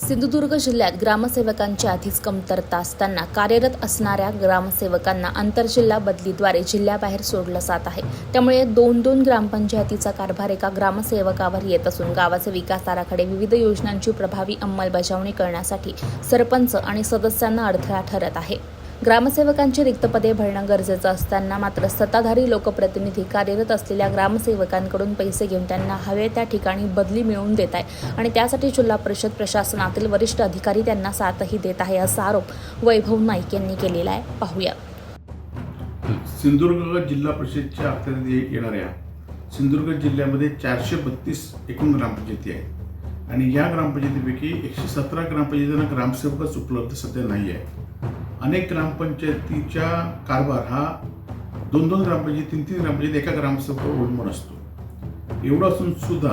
सिंधुदुर्ग जिल्ह्यात ग्रामसेवकांची आधीच कमतरता असताना कार्यरत असणाऱ्या ग्रामसेवकांना आंतरजिल्हा बदलीद्वारे जिल्ह्याबाहेर सोडलं जात आहे. त्यामुळे दोन दोन ग्रामपंचायतीचा कारभार एका ग्रामसेवकावर येत असून गावाचे विकास आराखडे विविध योजनांची प्रभावी अंमलबजावणी करण्यासाठी सरपंच आणि सदस्यांना अडथळा ठरत आहे. ग्रामसेवकांची रिक्त पदे भरणं गरजेचं असताना मात्र सत्ताधारी लोकप्रतिनिधी कार्यरत असलेल्या ग्रामसेवकांकडून पैसे घेऊन त्यांना हवे त्या ठिकाणी बदली मिळवून देत आहे. आणि त्यासाठी जिल्हा परिषद प्रशासनातील वरिष्ठ अधिकारी त्यांना साथही देत आहे असा आरोप वैभव नाईक यांनी केलेला आहे. पाहूया. सिंधुदुर्ग जिल्हा परिषदच्या अखत्यारीत येणाऱ्या सिंधुदुर्ग जिल्ह्यामध्ये चारशे बत्तीस एकूण ग्रामपंचायती आहेत. आणि या ग्रामपंचायतीपैकी एकशे सतरा ग्रामपंचायतींना ग्रामसेवकच उपलब्ध सध्या नाही आहे अनेक ग्रामपंचायतीच्या कारभार हा दोन दोन ग्रामपंचायत तीन तीन ग्रामपंचायत एका ग्रामसभेवर अवलंबून असतो. एवढं असून सुद्धा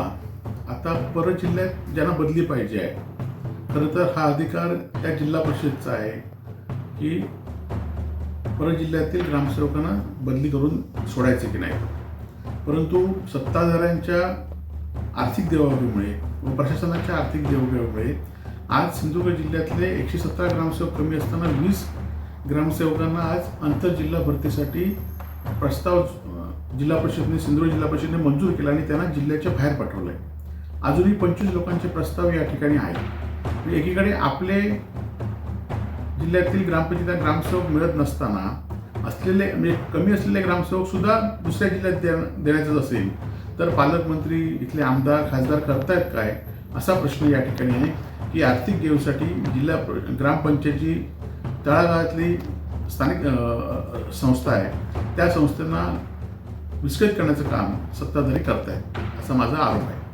आता पर जिल्ह्यात ज्यांना बदली पाहिजे आहे खरं तर हा अधिकार त्या जिल्हा परिषदचा आहे की पर जिल्ह्यातील ग्रामसेवकांना बदली करून सोडायचे की नाही. परंतु सत्ताधाऱ्यांच्या आर्थिक देवाघेमुळे व प्रशासनाच्या आर्थिक देवाघेमुळे आज सिंधुदुर्ग जिल्ह्यातले एकशे सतरा ग्रामसेवक कमी असताना वीस ग्रामसेवकांना आज आंतरजिल्हा भरतीसाठी प्रस्ताव जिल्हा परिषदेने सिंधुदुर्ग जिल्हा परिषदेने मंजूर केला आणि त्यांना जिल्ह्याच्या बाहेर पाठवलं आहे अजूनही पंचवीस लोकांचे प्रस्ताव या ठिकाणी आहेत. म्हणजे एकीकडे आपले जिल्ह्यातील ग्रामपंचायतीला ग्रामसेवक मिळत नसताना असलेले म्हणजे कमी असलेले ग्रामसेवक सुद्धा दुसऱ्या जिल्ह्यात द्या- देण्याचंच असेल तर पालकमंत्री इथले आमदार खासदार करतायत काय? असा प्रश्न या ठिकाणी आहे. की आर्थिक देऊसाठी जिल्हा प- ग्रामपंचायतची तळागाळातली स्थानिक संस्था आहे. त्या संस्थांना विस्कळीत करण्याचं काम सत्ताधारी करतायत असा माझा आरोप आहे.